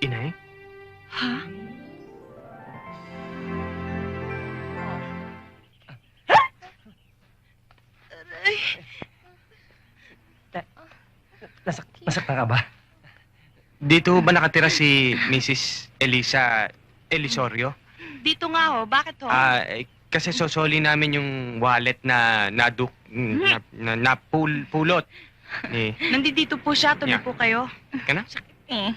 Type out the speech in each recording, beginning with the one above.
Inay? Ha? Aray. Nasak nasaktan ka ba? Dito ba nakatira si Mrs. Elisa Elisorio? Dito nga ho, bakit ho? Ah, eh, kasi sosoli namin yung wallet na naduk na, na, napul, pulot. Ni, Nandito po siya, tuloy Yeah. po kayo. ka na? Eh.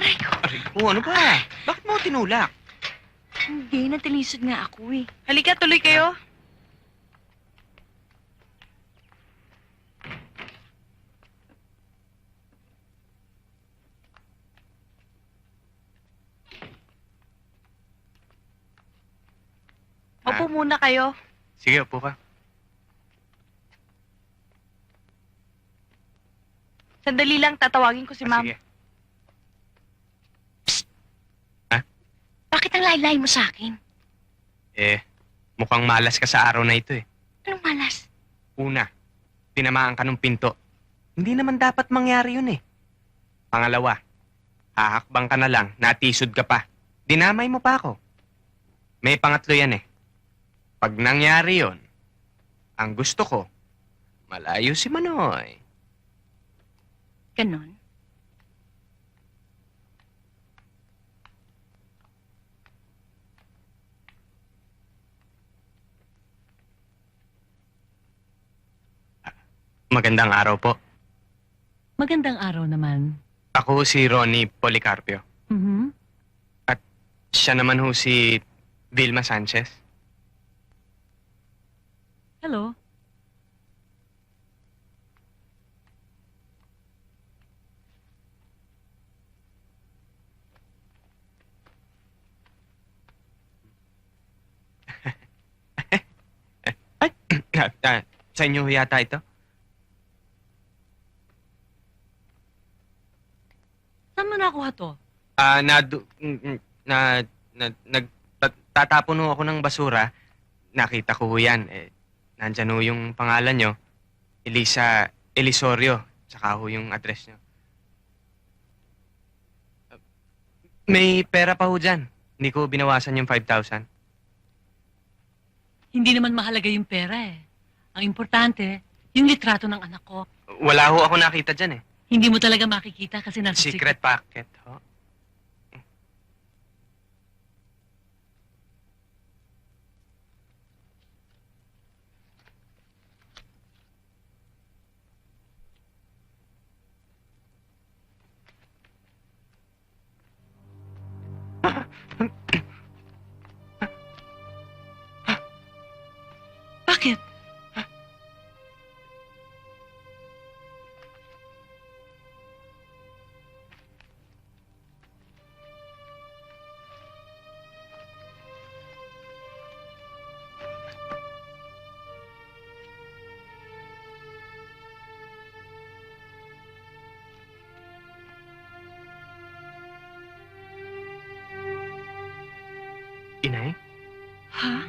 Aray ko. Aray ko, ano ba? Bakit mo tinulak? Hindi, natilisod nga ako eh. Halika, tuloy kayo. Opo muna kayo. Sige, upo ka. Sandali lang, tatawagin ko si Ah, ma'am. Sige. Bakit ang laylay mo sa akin? Eh, mukhang malas ka sa araw na ito eh. Anong malas? Una, tinamaan ka ng pinto. Hindi naman dapat mangyari yun eh. Pangalawa, hahakbang ka na lang, natisod ka pa. Dinamay mo pa ako. May pangatlo yan eh. Pag nangyari yon, ang gusto ko, malayo si Manoy. Ganon. Magandang araw po. Magandang araw naman. Ako si Ronnie Policarpio. Mhm. Siya naman ho si Vilma Sanchez. Hello. Ah, ah, sa inyo ho yata ito? Saan mo nakuha to? Ah, na, na, na, nag, ta- tatapon ho ako ng basura. Nakita ko ho yan. Eh, nandyan ho yung pangalan nyo. Elisa Elisorio. Tsaka ho yung address nyo. May pera pa ho dyan. Hindi ko binawasan yung 5,000. Hindi naman mahalaga yung pera eh. Ang importante, yung litrato ng anak ko. Wala ho ako nakita dyan eh. Hindi mo talaga makikita kasi nasa Secret packet ho. Inay? Ha?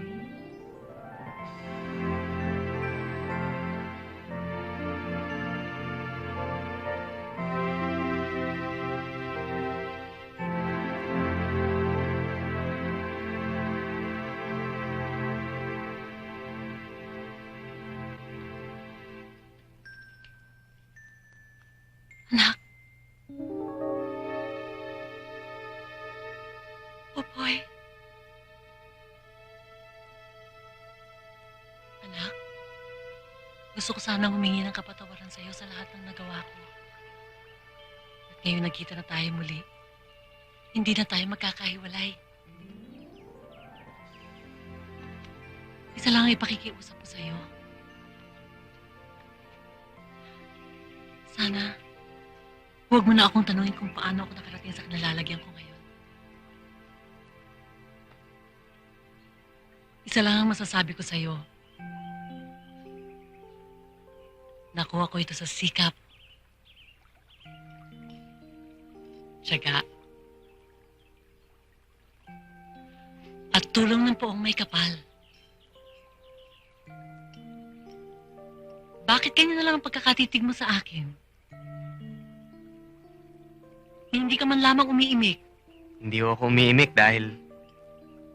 Anak. Popoy. Anak, gusto ko sanang humingi ng kapatawaran sa iyo sa lahat ng nagawa ko. At ngayon nagkita na tayo muli, hindi na tayo magkakahiwalay. Isa lang ang ipakikiusap ko sa iyo. Sana, huwag mo na akong tanungin kung paano ako nakarating sa kinalalagyan ko ngayon. Isa lang ang masasabi ko sa'yo. Nakuha ko ito sa sikap. Tiyaga. At tulong ng poong may kapal. Bakit ganyan na lang ang pagkakatitig mo sa akin? hindi ka man lamang umiimik. Hindi ako umiimik dahil